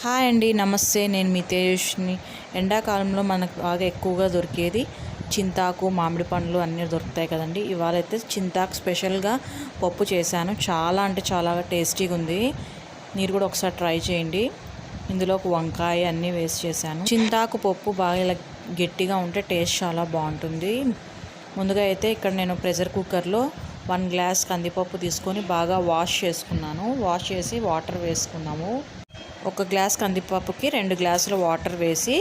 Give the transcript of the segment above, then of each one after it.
Hi అండి నమస్తే. నేను మీ తేజస్ని ఎండాకాలంలో మనకు బాగా ఎక్కువగా దొరికేది చింతాకు మామిడి పండ్లు అన్నీ దొరుకుతాయి కదండి. ఇవాళ అయితే చింతాకు స్పెషల్గా పప్పు చేశాను. చాలా అంటే చాలా టేస్టీగా ఉంది మీరు కూడా ఒకసారి ట్రై చేయండి. ఇందులో ఒక వంకాయ అన్నీ వేసి చేశాను. చింతాకు పప్పు బాగా ఇలా గట్టిగా ఉంటే టేస్ట్ చాలా బాగుంటుంది. ముందుగా అయితే ఇక్కడ నేను ప్రెషర్ కుక్కర్లో వన్ గ్లాస్ కందిపప్పు తీసుకొని బాగా వాష్ చేసుకున్నాను. వాష్ చేసి వాటర్ వేసుకున్నాము. ఒక గ్లాస్ కందిపప్పుకి రెండు గ్లాసుల వాటర్ వేసి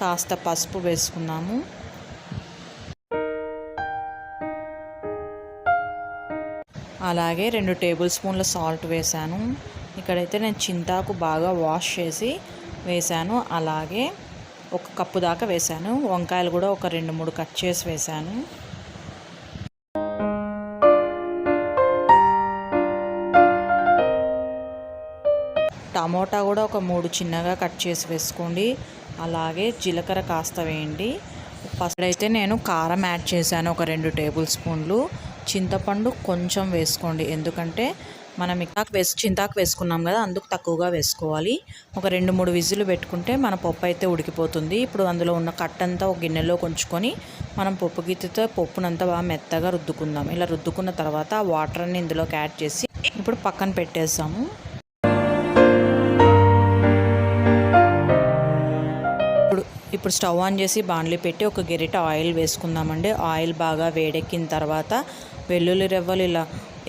కాస్త పసుపు వేసుకున్నాము. అలాగే రెండు టేబుల్ స్పూన్ల సాల్ట్ వేసాను ఇక్కడైతే నేను చింతాకు బాగా వాష్ చేసి వేసాను అలాగే ఒక కప్పు దాకా వేసాను వంకాయలు కూడా ఒక రెండు మూడు కట్ చేసి వేసాను టమోటా కూడా ఒక మూడు చిన్నగా కట్ చేసి వేసుకోండి. అలాగే జీలకర్ర కాస్త వేయండి. ఫస్ట్ అయితే నేను కారం యాడ్ చేశాను ఒక రెండు టేబుల్ స్పూన్లు. చింతపండు కొంచెం వేసుకోండి. ఎందుకంటే మనం ఇకాకు వేసి చింతాకు వేసుకున్నాం కదా అందుకు తక్కువగా వేసుకోవాలి. ఒక రెండు మూడు విజులు పెట్టుకుంటే మన పప్పు అయితే ఉడికిపోతుంది. ఇప్పుడు అందులో ఉన్న కట్టంతా ఒక గిన్నెలో కొంచుకొని మనం పప్పు గీతతో పప్పునంతా బాగా మెత్తగా రుద్దుకుందాం. ఇలా రుద్దుకున్న తర్వాత ఆ వాటర్ని ఇందులోకి యాడ్ చేసి ఇప్పుడు పక్కన పెట్టేసాము. ఇప్పుడు స్టవ్ ఆన్ చేసి బాండ్లీ పెట్టి ఒక గెరిట ఆయిల్ వేసుకుందామండి. ఆయిల్ బాగా వేడెక్కిన తర్వాత వెల్లుల్లి రెవ్వలు ఇలా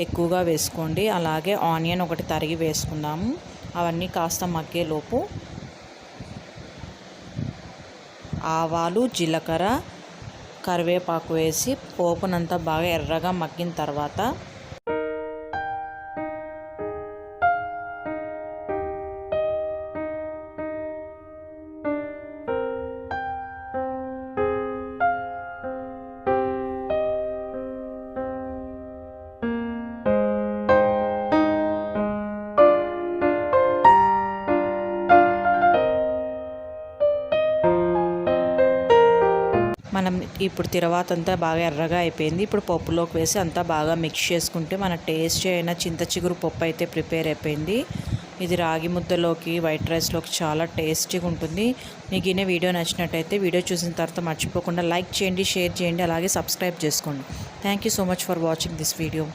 ఎక్కువగా వేసుకోండి. అలాగే ఆనియన్ ఒకటి తరిగి వేసుకుందాము. అవన్నీ కాస్త మగ్గేలోపు ఆవాలు జీలకర్ర కరివేపాకు వేసి పోపునంతా బాగా ఎర్రగా మగ్గిన తర్వాత మనం ఇప్పుడు తిరవాత అంతా బాగా ఎర్రగా అయిపోయింది. ఇప్పుడు పప్పులోకి వేసి అంతా బాగా మిక్స్ చేసుకుంటే మన టేస్ట్ అయిన చింత చిగురు పప్పు అయితే ప్రిపేర్ అయిపోయింది. ఇది రాగి ముద్దలోకి వైట్ రైస్లోకి చాలా టేస్టీగా ఉంటుంది. మీకు ఇనే వీడియో నచ్చినట్టయితే వీడియో చూసిన తర్వాత మర్చిపోకుండా లైక్ చేయండి షేర్ చేయండి అలాగే సబ్స్క్రైబ్ చేసుకోండి. Thank you so much for watching this video